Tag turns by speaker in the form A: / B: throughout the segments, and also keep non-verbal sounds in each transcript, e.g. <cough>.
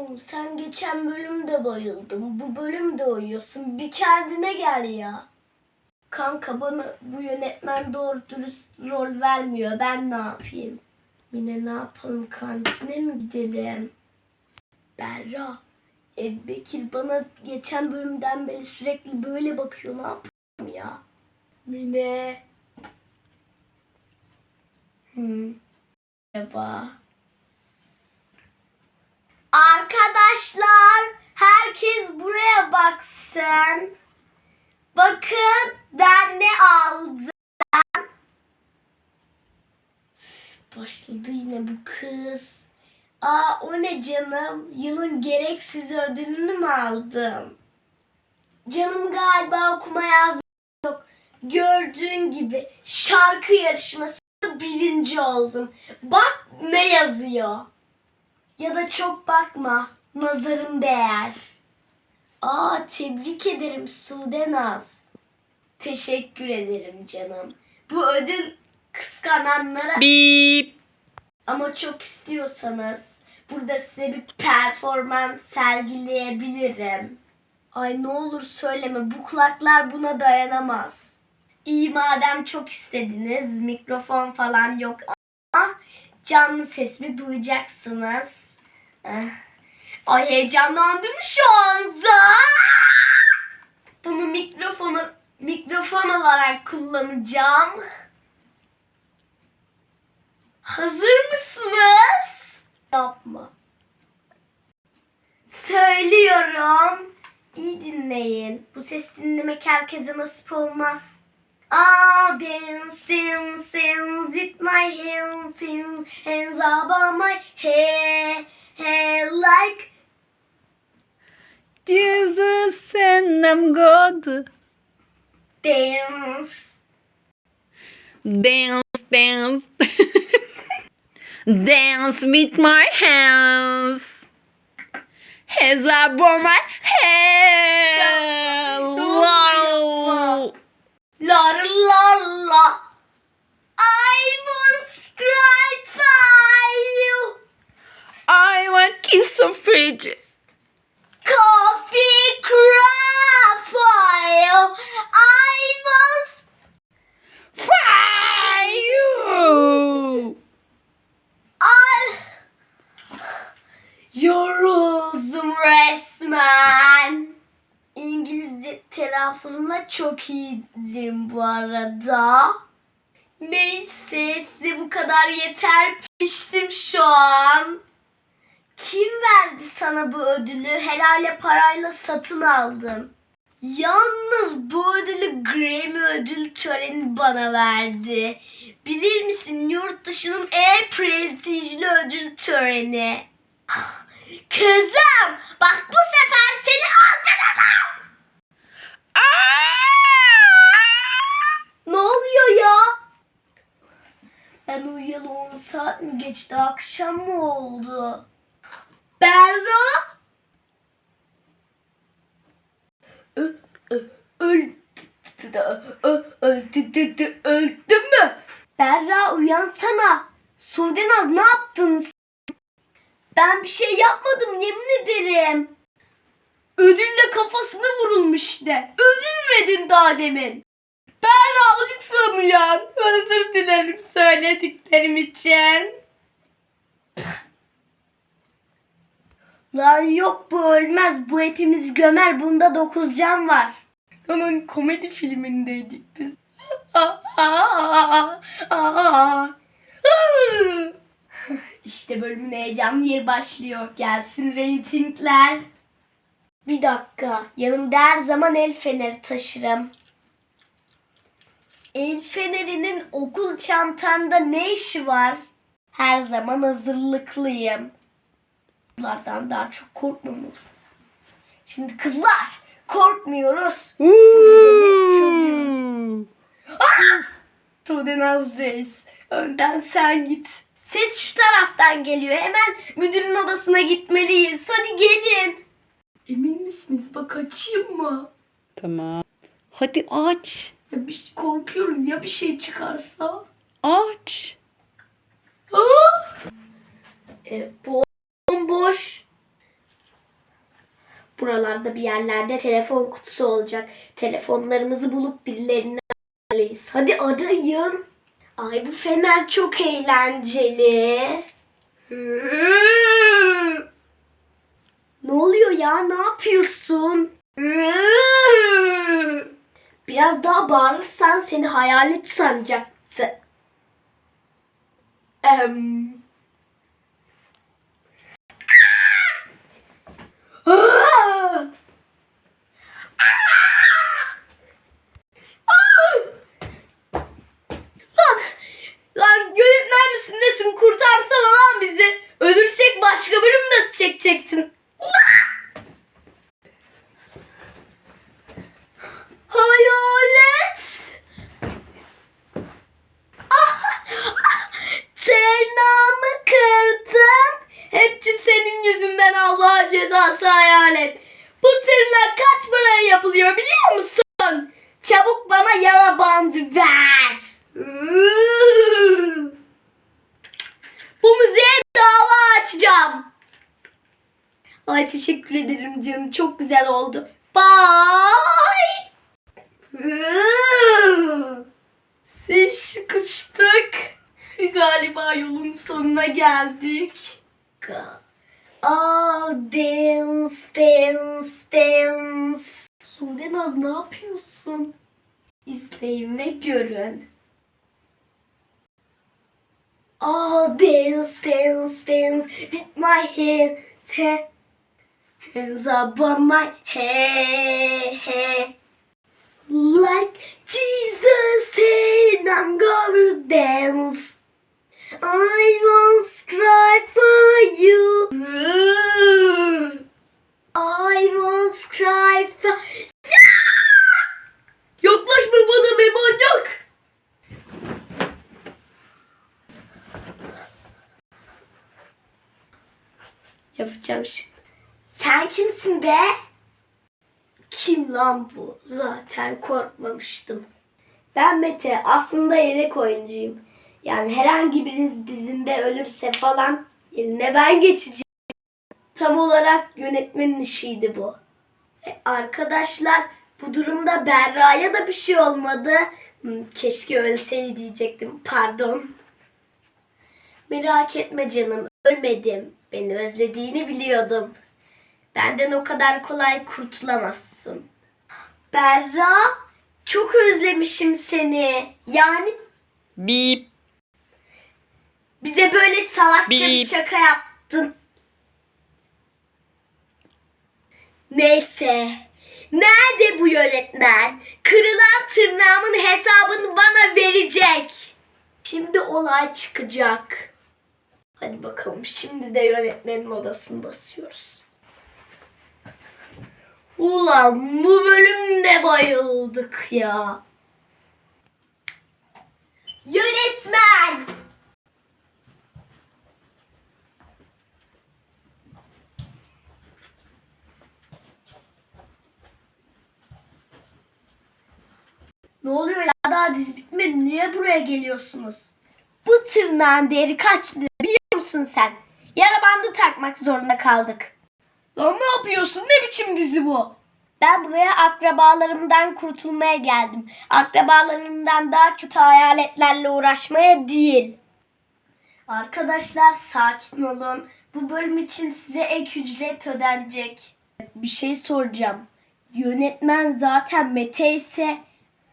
A: Oğlum sen geçen bölümde bayıldın. Bu bölümde uyuyorsun. Bir kendine gel ya. Kanka bana bu yönetmen doğru dürüst rol vermiyor. Ben ne yapayım? Yine ne yapalım? Kantine mi gidelim? Berra. E, Bekir bana geçen bölümden beri sürekli böyle bakıyor. Ne yapayım ya? Mine. Hmm. Merhaba. Arkadaşlar herkes buraya baksın. Bakın ben ne aldım. Başladı yine bu kız. Aa o ne canım? Yılın gereksiz ödülünü mü aldım? Canım galiba okuma yazma yok. Gördüğün gibi şarkı yarışması birinci oldum. Bak ne yazıyor. Ya da çok bakma. Nazarın değer. Aa tebrik ederim Sude Naz. Teşekkür ederim canım. Bu ödül kıskananlara
B: Bip.
A: ama çok istiyorsanız burada size bir performans sergileyebilirim. Ay ne olur söyleme bu kulaklar buna dayanamaz. İyi madem çok istediniz mikrofon falan yok ama canlı sesimi duyacaksınız. Eh. Ay heyecanlandım şu anda. Bunu mikrofonu mikrofon olarak kullanacağım. Hazır mısınız? Yapma. Söylüyorum. İyi dinleyin. Bu ses dinlemek herkese nasip olmaz. Ah, dance, dance, dance with my hands, hands, hands up on my head, head like
B: Jesus and I'm God.
A: dance.
B: Dance, dance. <laughs> dance with my hands. Hands up on my head. Wow.
A: La la la. I once cried for you.
B: I want kiss so fridge.
A: Coffee cry for you. I once
B: Fry you.
A: I yoruldum resmen. İngilizce telaffuzumla çok iyiyim bu arada. Neyse size bu kadar yeter. Piştim şu an. Kim verdi sana bu ödülü? Herhalde parayla satın aldın. Yalnız bu ödülü Grammy ödül töreni bana verdi. Bilir misin yurt dışının en prestijli ödül töreni. Kızım bak bu sefer seni aldıralım. Ne oluyor ya? Ben uyuyalı 10 saat mi geçti? Akşam mı oldu? Berra? Öldü, öldü, dü, dü, öldü mü? Berra uyansana. Sudenaz ne yaptın? Ben bir şey yapmadım yemin ederim. Ödülle kafasına vurulmuş işte. Üzülmedin daha demin. Berra lütfen uyan. Özür dilerim söylediklerim için. Lan yok bu ölmez. Bu hepimizi gömer. Bunda dokuz can var. Onun komedi filmindeydik biz. işte bölümün heyecanlı yeri başlıyor. Gelsin reytingler. Bir dakika. Yanımda her zaman el feneri taşırım. El fenerinin okul çantanda ne işi var? Her zaman hazırlıklıyım. Kızlardan daha çok korkmamalısın. Şimdi kızlar korkmuyoruz. çözüyoruz. Tuğdenaz Reis. Önden sen git. Ses şu taraftan geliyor. Hemen müdürün odasına gitmeliyiz. Hadi gelin. Emin misiniz? Bak açayım mı?
B: Tamam. Hadi aç.
A: Ya bir, korkuyorum ya bir şey çıkarsa.
B: Aç.
A: Aa! E, bomboş. Buralarda bir yerlerde telefon kutusu olacak. Telefonlarımızı bulup birilerine arayız. Hadi arayın. Ay bu fener çok eğlenceli. Ne oluyor ya? Ne yapıyorsun? Biraz daha bağırırsan seni hayalet sanacaktı. Aa! Lan, yönetmen misin nesin kurtarsana yüzünden Allah'ın cezası hayalet. Bu tırnak kaç paraya yapılıyor biliyor musun? Çabuk bana yara bandı ver. Bu müziğe dava açacağım. Ay teşekkür ederim canım. Çok güzel oldu. Bye. Sıkıştık. Galiba yolun sonuna geldik. Aa, dance, dance, dance. Sude Naz ne yapıyorsun? İzleyin ve görün. Aa, dance, dance, dance with my hands, hands up on my head. Like Jesus said, I'm gonna dance. I won't cry for you. I won't cry for... Yaklaşma bana be manyak. Yapacağım şimdi. Sen kimsin be? Kim lan bu? Zaten korkmamıştım. Ben Mete. Aslında yedek oyuncuyum. Yani herhangi biriniz dizinde ölürse falan yerine ben geçeceğim. Tam olarak yönetmenin işiydi bu. E, arkadaşlar bu durumda Berra'ya da bir şey olmadı. Hmm, keşke ölseydi diyecektim. Pardon. Merak etme canım. Ölmedim. Beni özlediğini biliyordum. Benden o kadar kolay kurtulamazsın. Berra, çok özlemişim seni. Yani
B: Bip.
A: Bize böyle salakça bir
B: Bip.
A: şaka yaptın. Neyse. Nerede bu yönetmen? Kırılan tırnağımın hesabını bana verecek. Şimdi olay çıkacak. Hadi bakalım şimdi de yönetmenin odasını basıyoruz. Ulan bu bölümde bayıldık ya. Yönetmen! Ne oluyor ya daha dizi bitmedi. Niye buraya geliyorsunuz? Bu tırnağın değeri kaç lira biliyor musun sen? Yara bandı takmak zorunda kaldık. Ya ne yapıyorsun? Ne biçim dizi bu? Ben buraya akrabalarımdan kurtulmaya geldim. Akrabalarımdan daha kötü hayaletlerle uğraşmaya değil. Arkadaşlar sakin olun. Bu bölüm için size ek ücret ödenecek. Bir şey soracağım. Yönetmen zaten Mete ise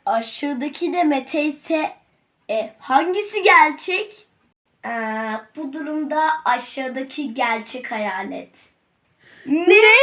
A: aşağıdaki de Mete ise e, hangisi gerçek? Aa, bu durumda aşağıdaki gerçek hayalet. Ne?